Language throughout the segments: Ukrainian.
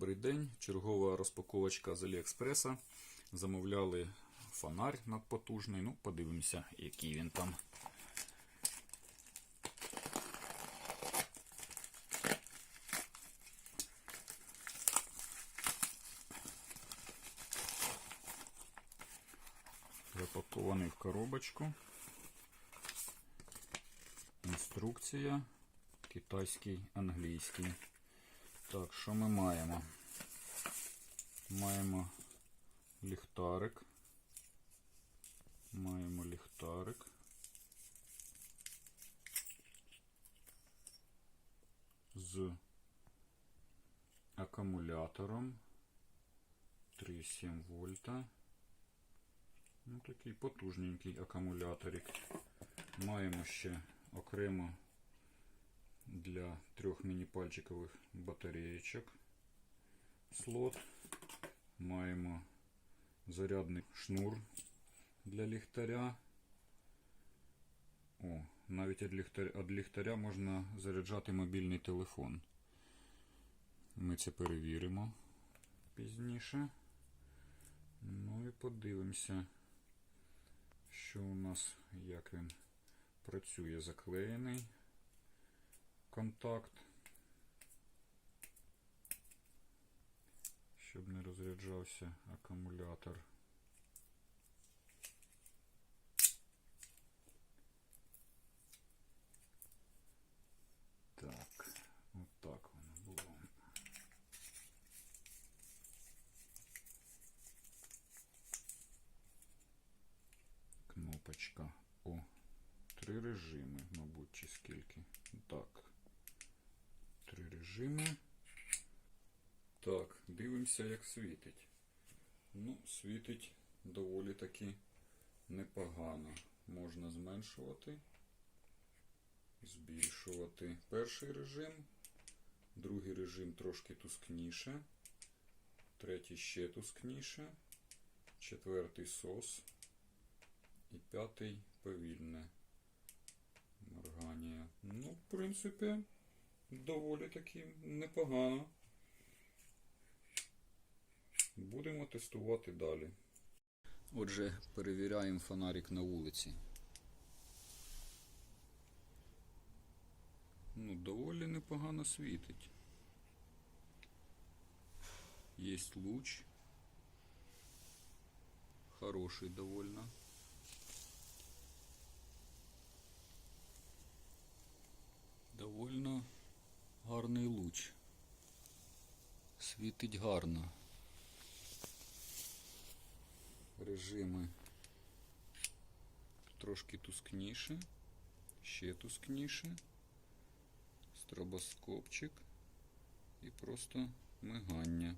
Добрий день. Чергова розпаковочка з Аліекспреса. Замовляли фонарь надпотужний. Ну, подивимося, який він там. Запакований в коробочку. Інструкція. Китайський, англійський. Так, що ми маємо? Маємо ліхтарик. Маємо ліхтарик. З акумулятором 3,7 вольта. Ну, такий потужненький акумуляторик. Маємо ще окремо для трьох міні-пальчикових батареєчок слот. Маємо зарядний шнур для ліхтаря. О, навіть від ліхтаря, від ліхтаря можна заряджати мобільний телефон. Ми це перевіримо пізніше. Ну і подивимося, що у нас, як він працює заклеєний контакт, щоб не розряджався акумулятор. Так, отак воно було. Кнопочка. О, три режими, мабуть, чи скільки. Так. Три. Так, дивимося, як світить. Ну, світить доволі таки непогано. Можна зменшувати, збільшувати перший режим, другий режим трошки тускніше, третій ще тускніше, четвертий сос і п'ятий повільне моргання. Ну, в принципі, доволі таки непогано. Будемо тестувати далі. Отже, перевіряємо фонарик на вулиці. Ну, доволі непогано світить. Є луч. Хороший довольно. Довольно гарний луч. Світить гарно. Режими трошки тускніше, ще тускніше, стробоскопчик і просто мигання.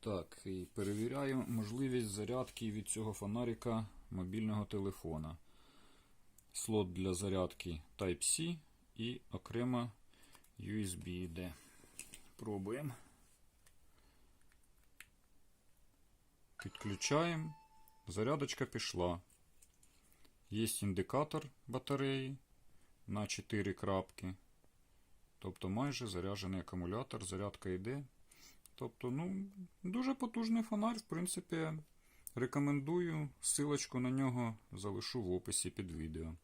Так, і перевіряємо можливість зарядки від цього фонарика мобільного телефона. Слот для зарядки Type-C і окремо USB йде. Пробуємо. Підключаємо. Зарядочка пішла. Є індикатор батареї на 4 крапки. Тобто майже заряджений акумулятор, зарядка йде. Тобто, ну, дуже потужний фонарь, в принципі, рекомендую. Силочку на нього залишу в описі під відео.